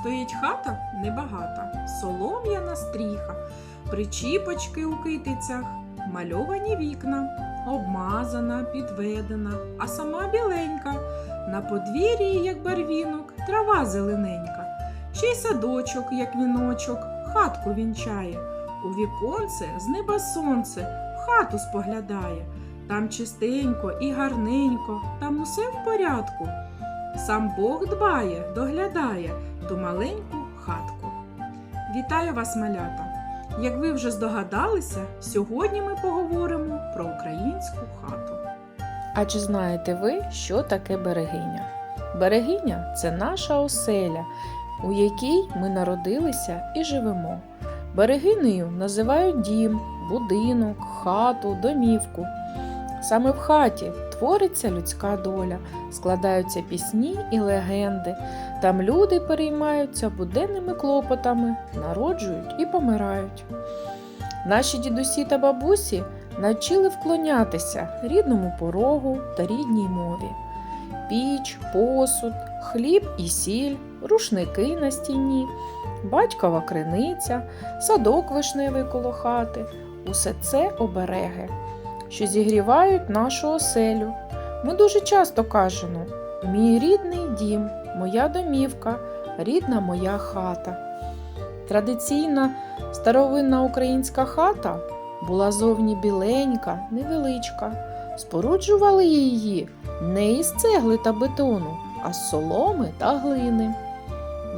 Стоїть хата небагата, солом'яна стріха, причіпочки у китицях, мальовані вікна, обмазана, підведена, а сама біленька. На подвір'ї, як барвінок, трава зелененька, ще й садочок, як віночок, хатку вінчає. У віконце з неба сонце в хату споглядає. Там чистенько і гарненько, там усе в порядку. Сам Бог дбає, доглядає ту маленьку хатку. Вітаю вас, малята! Як ви вже здогадалися, сьогодні ми поговоримо про українську хату. А чи знаєте ви, що таке берегиня? Берегиня це наша оселя, у якій ми народилися і живемо. Берегинею називають дім, будинок, хату, домівку. Саме в хаті твориться людська доля, складаються пісні і легенди. Там люди переймаються буденними клопотами, народжують і помирають. Наші дідусі та бабусі навчили вклонятися рідному порогу та рідній мові. Піч, посуд, хліб і сіль, рушники на стіні, батькова криниця, садок вишневий коло хати усе це обереги, що зігрівають нашу оселю. Ми дуже часто кажемо: мій рідний дім, моя домівка, рідна моя хата. Традиційна старовинна українська хата була зовні біленька, невеличка. Споруджували її не із цегли та бетону, а з соломи та глини.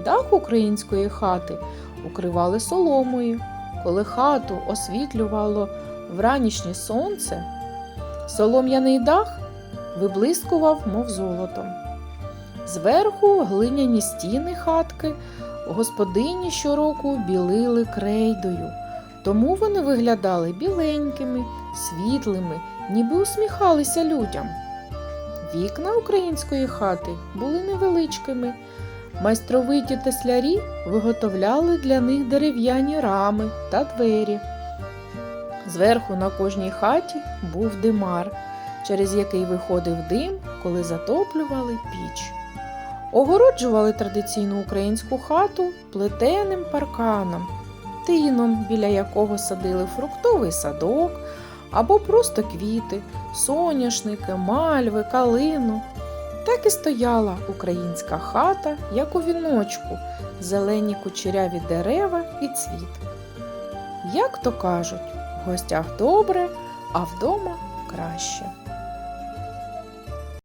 Дах української хати укривали соломою. Коли хату освітлювало вранішнє сонце, солом'яний дах виблискував, мов золотом. Зверху глиняні стіни хатки господині щороку білили крейдою, тому вони виглядали біленькими, світлими, ніби усміхалися людям. Вікна української хати були невеличкими. Майстровиті теслярі виготовляли для них дерев'яні рами та двері. Зверху на кожній хаті був димар, через який виходив дим, коли затоплювали піч. Огороджували традиційну українську хату плетеним парканом, тином, біля якого садили фруктовий садок або просто квіти, соняшники, мальви, калину. Так і стояла українська хата, як у віночку, зелені кучеряві дерева і цвіт. Як то кажуть, гостях добре, а вдома краще.